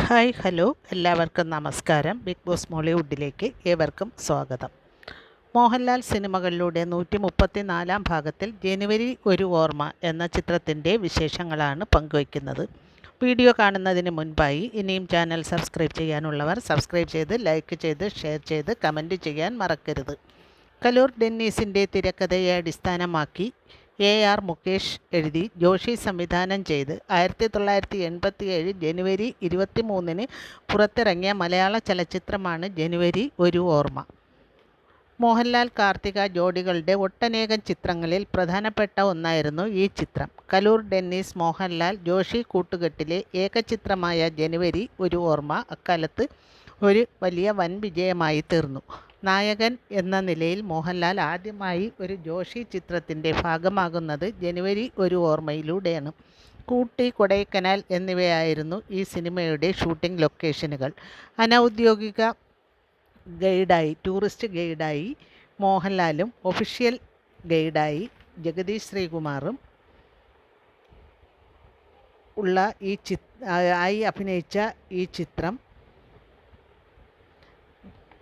Hi hello. എല്ലാവർക്കും നമസ്കാരം. Big boss മോളിവുഡിലേക്ക് ഏവർക്കും സ്വാഗതം. മോഹൻലാൽ സിനിമകളിലൂടെ നൂറ്റി മുപ്പത്തി നാലാം ഭാഗത്തിൽ ജനുവരി ഒരു ഓർമ്മ എന്ന ചിത്രത്തിന്റെ വിശേഷങ്ങളാണ് പങ്കുവയ്ക്കുന്നത്. വീഡിയോ കാണുന്നതിന് മുൻപായി ഇനിയും ചാനൽ സബ്സ്ക്രൈബ് ചെയ്യാനുള്ളവർ സബ്സ്ക്രൈബ് ചെയ്ത് ലൈക്ക് ചെയ്ത് ഷെയർ ചെയ്ത് കമന്റ് ചെയ്യാൻ മറക്കരുത്. കലൂർ ഡെന്നീസിന്റെ തിരക്കഥയെ അടിസ്ഥാനമാക്കി എ ആർ മുകേഷ് എഴുതി ജോഷി സംവിധാനം ചെയ്ത് ആയിരത്തി തൊള്ളായിരത്തി എൺപത്തി ഏഴ് ജനുവരി ഇരുപത്തി മൂന്നിന് പുറത്തിറങ്ങിയ മലയാള ചലച്ചിത്രമാണ് ജനുവരി ഒരു ഓർമ്മ. മോഹൻലാൽ കാർത്തിക ജോഡികളുടെ ഒട്ടനേകം ചിത്രങ്ങളിൽ പ്രധാനപ്പെട്ട ഒന്നായിരുന്നു ഈ ചിത്രം. കലൂർ ഡെന്നീസ് മോഹൻലാൽ ജോഷി കൂട്ടുകെട്ടിലെ ഏകചിത്രമായ ജനുവരി ഒരു ഓർമ്മ അക്കാലത്ത് ഒരു വലിയ വൻ വിജയമായി തീർന്നു. നായകൻ എന്ന നിലയിൽ മോഹൻലാൽ ആദ്യമായി ഒരു ജോഷി ചിത്രത്തിന്റെ ഭാഗമാകുന്നത് ജനുവരി ഒരു ഓർമ്മയിലൂടെയാണ്. കൂട്ടി കൊടൈക്കനാൽ എന്നിവയായിരുന്നു ഈ സിനിമയുടെ ഷൂട്ടിംഗ് ലൊക്കേഷനുകൾ. അനൗദ്യോഗിക ഗൈഡായി ടൂറിസ്റ്റ് ഗൈഡായി മോഹൻലാലും ഒഫീഷ്യൽ ഗൈഡായി ജഗദീഷ് ശ്രീകുമാറും ഉള്ള ഈ ചി ആയി അഭിനയിച്ച ഈ ചിത്രം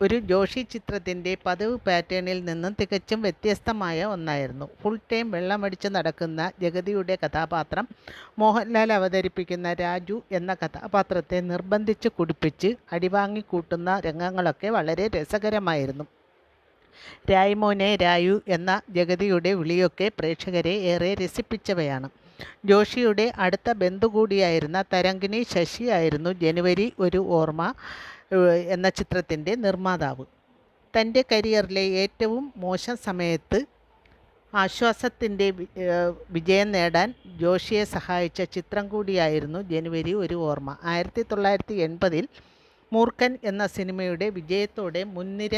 ഒരു ജോഷി ചിത്രത്തിന്റെ പതിവ് പാറ്റേണിൽ നിന്നും തികച്ചും വ്യത്യസ്തമായ ഒന്നായിരുന്നു. ഫുൾ ടൈം വെള്ളമടിച്ച് നടക്കുന്ന ജഗതിയുടെ കഥാപാത്രം മോഹൻലാൽ അവതരിപ്പിക്കുന്ന രാജു എന്ന കഥാപാത്രത്തെ നിർബന്ധിച്ച് കുടിപ്പിച്ച് അടിവാങ്ങിക്കൂട്ടുന്ന രംഗങ്ങളൊക്കെ വളരെ രസകരമായിരുന്നു. രായ്മോനെ രായു എന്ന ജഗതിയുടെ വിളിയൊക്കെ പ്രേക്ഷകരെ ഏറെ രസിപ്പിച്ചവയാണ്. ജോഷിയുടെ അടുത്ത ബന്ധു കൂടിയായിരുന്ന ശശി ശശിയായിരുന്നു ജനുവരി ഒരു ഓർമ്മ. എന്ന ചിത്രത്തിന്റെ നിർമ്മാതാവ്. തന്റെ കരിയറിലെ ഏറ്റവും മോശം സമയത്ത് ആശ്വാസത്തിന്റെ വിജയം നേടാൻ ജോഷിയെ സഹായിച്ച ചിത്രം കൂടിയായിരുന്നു ജനുവരി ഒരു ഓർമ്മ. ആയിരത്തി തൊള്ളായിരത്തി എൺപതിൽ മൂർഖൻ എന്ന സിനിമയുടെ വിജയത്തോടെ മുൻനിര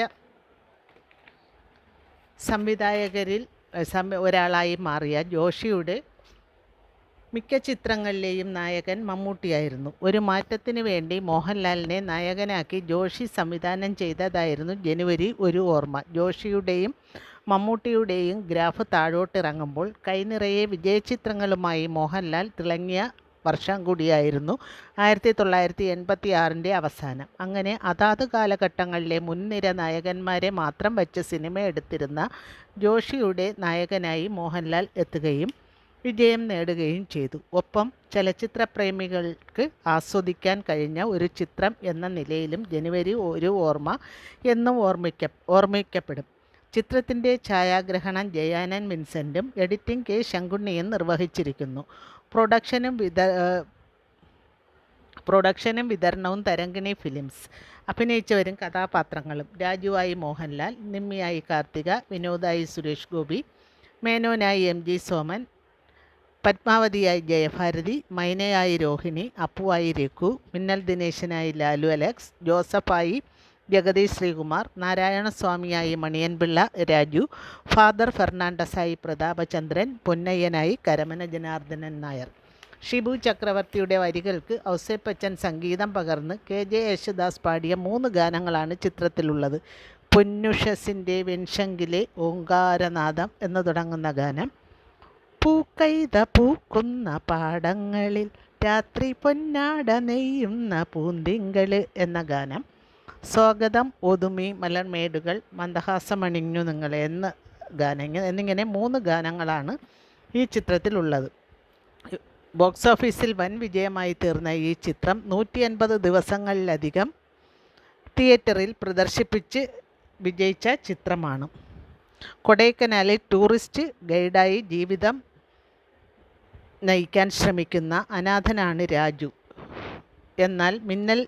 സംവിധായകരിൽ ഒരാളായി മാറിയ ജോഷിയുടെ മിക്ക ചിത്രങ്ങളിലെയും നായകൻ മമ്മൂട്ടിയായിരുന്നു. ഒരു മാറ്റത്തിന് വേണ്ടി മോഹൻലാലിനെ നായകനാക്കി ജോഷി സംവിധാനം ചെയ്തതായിരുന്നു ജനുവരി ഒരു ഓർമ്മ. ജോഷിയുടെയും മമ്മൂട്ടിയുടെയും ഗ്രാഫ് താഴോട്ടിറങ്ങുമ്പോൾ കൈനിറയെ വിജയചിത്രങ്ങളുമായി മോഹൻലാൽ തിളങ്ങിയ വർഷം കൂടിയായിരുന്നു ആയിരത്തി തൊള്ളായിരത്തി എൺപത്തി ആറിന്റെ അവസാനം. അങ്ങനെ അതാത് കാലഘട്ടങ്ങളിലെ മുൻനിര നായകന്മാരെ മാത്രം വെച്ച് സിനിമ എടുത്തിരുന്ന ജോഷിയുടെ നായകനായി മോഹൻലാൽ എത്തുകയും വിജയം നേടുകയും ചെയ്തു. ഒപ്പം ചലച്ചിത്ര പ്രേമികൾക്ക് ആസ്വദിക്കാൻ കഴിഞ്ഞ ഒരു ചിത്രം എന്ന നിലയിലും ജനുവരി ഒരു ഓർമ്മ എന്നും ഓർമ്മിക്ക ഓർമ്മിക്കപ്പെടും. ചിത്രത്തിന്റെ ഛായാഗ്രഹണം ജയാനൻ വിൻസെന്റും എഡിറ്റിംഗ് കെ ശങ്കുണ്ണിയും നിർവഹിച്ചിരിക്കുന്നു. പ്രൊഡക്ഷനും വിത പ്രൊഡക്ഷനും വിതരണവും തരംഗിണി ഫിലിംസ് അഭിനയിച്ചവരും കഥാപാത്രങ്ങളും രാജുവായി മോഹൻലാൽ നിമ്മിയായി കാർത്തിക വിനോദായി സുരേഷ് ഗോപി മേനോനായി എം ജി സോമൻ പത്മാവതിയായി ജയഭാരതി മൈനയായി രോഹിണി അപ്പുവായി രഘു മിന്നൽ ദിനേശനായി ലാലു അലക്സ് ജോസഫായി ജഗദീഷ് ശ്രീകുമാർ നാരായണസ്വാമിയായി മണിയൻപിള്ള രാജു ഫാദർ ഫെർണാണ്ടസായി പ്രതാപചന്ദ്രൻ പൊന്നയ്യനായി കരമന ജനാർദ്ദനൻ നായർ. ഷിബു ചക്രവർത്തിയുടെ വരികൾക്ക് ഔസേപ്പച്ചൻ സംഗീതം പകർന്ന് കെ ജെ യേശുദാസ് പാടിയ മൂന്ന് ഗാനങ്ങളാണ് ചിത്രത്തിലുള്ളത്. പൊന്നുഷസിന്റെ വെൺശങ്കിലെ ഓങ്കാരനാദം എന്ന് തുടങ്ങുന്ന ഗാനം പൂക്കൈത പൂക്കുന്ന പാടങ്ങളിൽ രാത്രി പൊന്നാട നെയ്യുന്ന പൂന്തിങ്കൾ എന്ന ഗാനം. സ്വാഗതം ഒതുമി മലർമേടുകൾ മന്ദഹാസമണിഞ്ഞു നിങ്ങൾ എന്ന ഗാനങ്ങൾ എന്നിങ്ങനെ മൂന്ന് ഗാനങ്ങളാണ് ഈ ചിത്രത്തിലുള്ളത്. ബോക്സ് ഓഫീസിൽ വൻ വിജയമായി തീർന്ന ഈ ചിത്രം നൂറ്റി അൻപത് ദിവസങ്ങളിലധികം തിയേറ്ററിൽ പ്രദർശിപ്പിച്ച് വിജയിച്ച ചിത്രമാണ്. കൊടൈക്കനാലിൽ ടൂറിസ്റ്റ് ഗൈഡായി ജീവിതം നയിക്കാൻ ശ്രമിക്കുന്ന അനാഥനാണ് രാജു. എന്നാൽ മിന്നൽ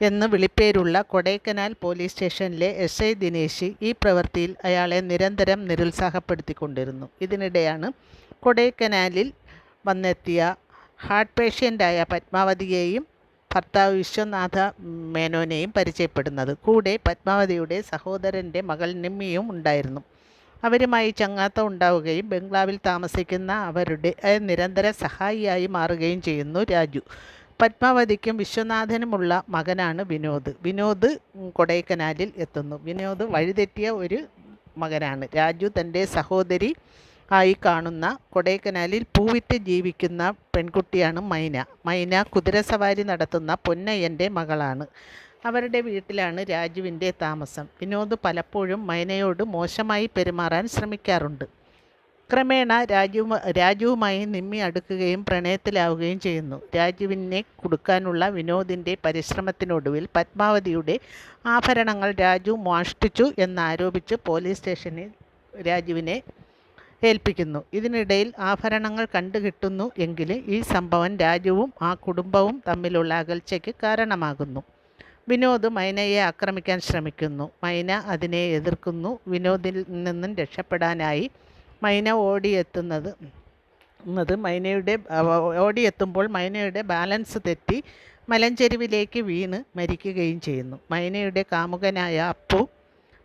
എന്ന് വിളിപ്പേരുള്ള കൊടൈക്കനാൽ പോലീസ് സ്റ്റേഷനിലെ എസ് ഐ ദിനേശ് ഈ പ്രവൃത്തിയിൽ അയാളെ നിരന്തരം നിരുത്സാഹപ്പെടുത്തിക്കൊണ്ടിരുന്നു. ഇതിനിടെയാണ് കൊടൈക്കനാലിൽ വന്നെത്തിയ ഹാർട്ട് പേഷ്യന്റായ പത്മാവതിയെയും ഭർത്താവ് വിശ്വനാഥ മേനോനെയും പരിചയപ്പെടുന്നത്. കൂടെ പത്മാവതിയുടെ സഹോദരന്റെ മകൾ നിമ്മിയും ഉണ്ടായിരുന്നു. അവരുമായി ചങ്ങാത്തം ഉണ്ടാവുകയും ബംഗ്ലാവിൽ താമസിക്കുന്ന അവരുടെ നിരന്തര സഹായിയായി മാറുകയും ചെയ്യുന്നു രാജു. പത്മാവതിക്കും വിശ്വനാഥനുമുള്ള മകനാണ് വിനോദ്. വിനോദ് കൊടൈക്കനാലിൽ എത്തുന്നു. വിനോദ് വഴിതെറ്റിയ ഒരു മകനാണ്. രാജു തന്റെ സഹോദരി ആയി കാണുന്ന കൊടൈക്കനാലിൽ പൂവിറ്റ് ജീവിക്കുന്ന പെൺകുട്ടിയാണ് മൈന. മൈന കുതിരസവാരി നടത്തുന്ന പൊന്നയ്യന്റെ മകളാണ്. അവരുടെ വീട്ടിലാണ് രാജുവിന്റെ താമസം. വിനോദ് പലപ്പോഴും മൈനയോട് മോശമായി പെരുമാറാൻ ശ്രമിക്കാറുണ്ട്. ക്രമേണ രാജു രാജുവുമായി നിമ്മി അടുക്കുകയും പ്രണയത്തിലാവുകയും ചെയ്യുന്നു. രാജുവിനെ കൊടുക്കാനുള്ള വിനോദിന്റെ പരിശ്രമത്തിനൊടുവിൽ പത്മാവതിയുടെ ആഭരണങ്ങൾ രാജു മോഷ്ടിച്ചു എന്നാരോപിച്ച് പോലീസ് സ്റ്റേഷനിൽ രാജുവിനെ ഏൽപ്പിക്കുന്നു. ഇതിനിടയിൽ ആഭരണങ്ങൾ കണ്ടുകിട്ടുന്നു എങ്കിൽ ഈ സംഭവം രാജുവും ആ കുടുംബവും തമ്മിലുള്ള അകൽച്ചയ്ക്ക് കാരണമാകുന്നു. വിനോദ് മൈനയെ ആക്രമിക്കാൻ ശ്രമിക്കുന്നു. മൈന അതിനെ എതിർക്കുന്നു. വിനോദിൽ നിന്നും രക്ഷപ്പെടാനായി മൈന ഓടിയെത്തുന്നത് എന്നത് മൈനയുടെ ഓടിയെത്തുമ്പോൾ മൈനയുടെ ബാലൻസ് തെറ്റി മലഞ്ചെരുവിലേക്ക് വീണ് മരിക്കുകയും ചെയ്യുന്നു. മൈനയുടെ കാമുകനായ അപ്പു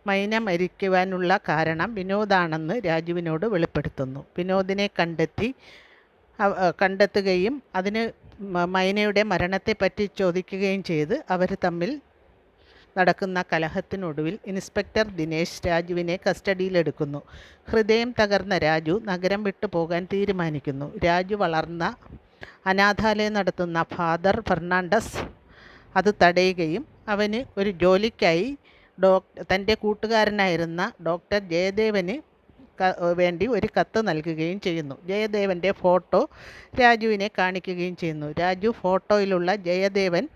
മൈന മരിക്കുവാനുള്ള കാരണം വിനോദാണെന്ന് രാജുവിനോട് വെളിപ്പെടുത്തുന്നു. വിനോദിനെ കണ്ടെത്തി കണ്ടെത്തുകയും അതിന് മൈനയുടെ മരണത്തെപ്പറ്റി ചോദിക്കുകയും ചെയ്ത് അവർ തമ്മിൽ നടക്കുന്ന കലഹത്തിനൊടുവിൽ ഇൻസ്പെക്ടർ ദിനേശ് രാജുവിനെ കസ്റ്റഡിയിലെടുക്കുന്നു. ഹൃദയം തകർന്ന രാജു നഗരം വിട്ടു പോകാൻ തീരുമാനിക്കുന്നു. രാജു വളർന്ന അനാഥാലയം നടത്തുന്ന ഫാദർ ഫെർണാണ്ടസ് അത് തടയുകയും അവന് ഒരു ജോലിക്കായി ഡോക് തന്റെ കൂട്ടുകാരനായിരുന്ന ഡോക്ടർ ജയദേവന് വേണ്ടി ഒരു കത്ത് നൽകുകയും ചെയ്യുന്നു. ജയദേവന്റെ ഫോട്ടോ രാജുവിനെ കാണിക്കുകയും ചെയ്യുന്നു. രാജു ഫോട്ടോയിലുള്ള ജയദേവൻ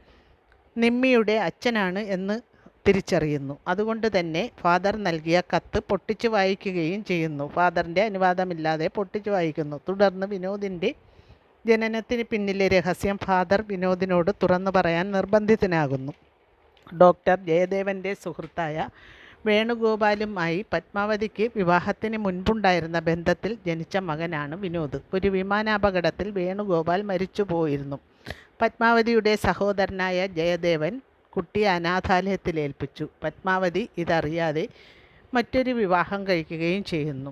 നിമ്മിയുടെ അച്ഛനാണ് എന്ന് തിരിച്ചറിയുന്നു. അതുകൊണ്ട് തന്നെ ഫാദർ നൽകിയ കത്ത് പൊട്ടിച്ചു വായിക്കുകയും ചെയ്യുന്നു. ഫാദറിന്റെ അനുവാദമില്ലാതെ പൊട്ടിച്ചു വായിക്കുന്നു. തുടർന്ന് വിനോദിന്റെ ജനനത്തിന് പിന്നിലെ രഹസ്യം ഫാദർ വിനോദിനോട് തുറന്നു പറയാൻ നിർബന്ധിതനാകുന്നു. ഡോക്ടർ ജയദേവന്റെ സുഹൃത്തായ വേണുഗോപാലുമായി പത്മാവതിക്ക് വിവാഹത്തിന് മുൻപുണ്ടായിരുന്ന ബന്ധത്തിൽ ജനിച്ച മകനാണ് വിനോദ്. ഒരു വിമാനാപകടത്തിൽ വേണുഗോപാൽ മരിച്ചുപോയിരുന്നു. പത്മാവതിയുടെ സഹോദരനായ ജയദേവൻ കുട്ടിയെ അനാഥാലയത്തിൽ ഏൽപ്പിച്ചു പത്മാവതി ഇതറിയാതെ മറ്റൊരു വിവാഹം കഴിക്കുകയും ചെയ്യുന്നു.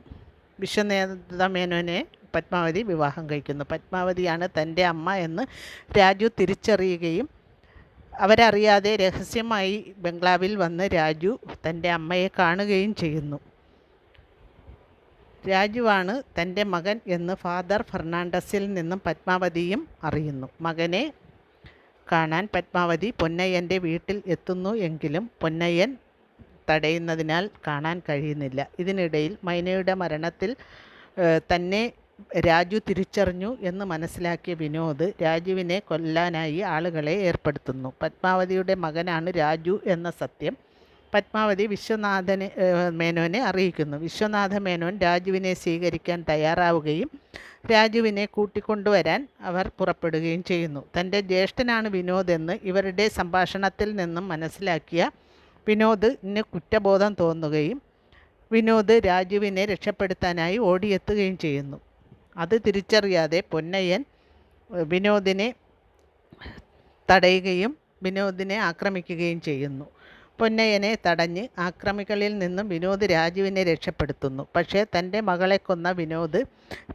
വിശ്വനേതമേനോനെ പത്മാവതി വിവാഹം കഴിക്കുന്നു. പത്മാവതിയാണ് തന്റെ അമ്മ എന്ന് രാജു തിരിച്ചറിയുകയും അവരറിയാതെ രഹസ്യമായി ബംഗ്ലാവിൽ വന്ന് രാജു തന്റെ അമ്മയെ കാണുകയും ചെയ്യുന്നു. രാജുവാണ് തന്റെ മകൻ എന്ന് ഫാദർ ഫെർണാണ്ടസിൽ നിന്നും പത്മാവതിയും അറിയുന്നു. മകനെ കാണാൻ പത്മാവതി പൊന്നയ്യന്റെ വീട്ടിൽ എത്തുന്നു എങ്കിലും പൊന്നയ്യൻ തടയുന്നതിനാൽ കാണാൻ കഴിയുന്നില്ല. ഇതിനിടയിൽ മൈനയുടെ മരണത്തിൽ തന്നെ രാജു തിരിച്ചറിഞ്ഞു എന്ന് മനസ്സിലാക്കിയ വിനോദ് രാജുവിനെ കൊല്ലാനായി ആളുകളെ ഏർപ്പെടുത്തുന്നു. പത്മാവതിയുടെ മകനാണ് രാജു എന്ന സത്യം പത്മാവതി വിശ്വനാഥനെ മേനോനെ അറിയിക്കുന്നു. വിശ്വനാഥ മേനോൻ രാജുവിനെ സ്വീകരിക്കാൻ തയ്യാറാവുകയും രാജുവിനെ കൂട്ടിക്കൊണ്ടുവരാൻ അവർ പുറപ്പെടുകയും ചെയ്യുന്നു. തന്റെ ജ്യേഷ്ഠനാണ് വിനോദ് എന്ന് ഇവരുടെ സംഭാഷണത്തിൽ നിന്നും മനസ്സിലാക്കിയ വിനോദ് ഇന്ന് കുറ്റബോധം തോന്നുകയും വിനോദ് രാജുവിനെ രക്ഷപ്പെടുത്താനായി ഓടിയെത്തുകയും ചെയ്യുന്നു. അത് തിരിച്ചറിയാതെ പൊന്നയ്യൻ വിനോദിനെ തടയുകയും വിനോദിനെ ആക്രമിക്കുകയും ചെയ്യുന്നു. പൊന്നയ്യനെ തടഞ്ഞ് ആക്രമികളിൽ നിന്നും വിനോദ് രാജുവിനെ രക്ഷപ്പെടുത്തുന്നു. പക്ഷേ തന്റെ മകളെ കൊന്ന വിനോദ്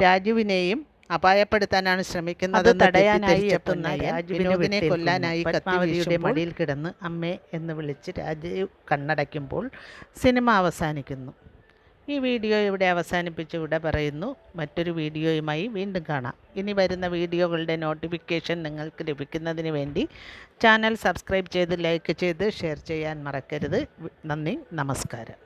രാജുവിനെയും അപായപ്പെടുത്താനാണ് ശ്രമിക്കുന്നത് തടയാനായി എത്തുന്ന വിനോദിനെ കൊല്ലാനായി പത്മാവതിയുടെ മടിയിൽ കിടന്ന് അമ്മേ എന്ന് വിളിച്ച് രാജീവ് കണ്ണടയ്ക്കുമ്പോൾ സിനിമ അവസാനിക്കുന്നു. ഈ വീഡിയോ ഇവിടെ അവസാനിപ്പിച്ച് ഇവിടെ പറയുന്നു. മറ്റൊരു വീഡിയോയുമായി വീണ്ടും കാണാം. ഇനി വരുന്ന വീഡിയോകളുടെ നോട്ടിഫിക്കേഷൻ നിങ്ങൾക്ക് ലഭിക്കുന്നതിന് വേണ്ടി ചാനൽ സബ്സ്ക്രൈബ് ചെയ്ത് ലൈക്ക് ചെയ്ത് ഷെയർ ചെയ്യാൻ മറക്കരുത്. നന്ദി നമസ്കാരം.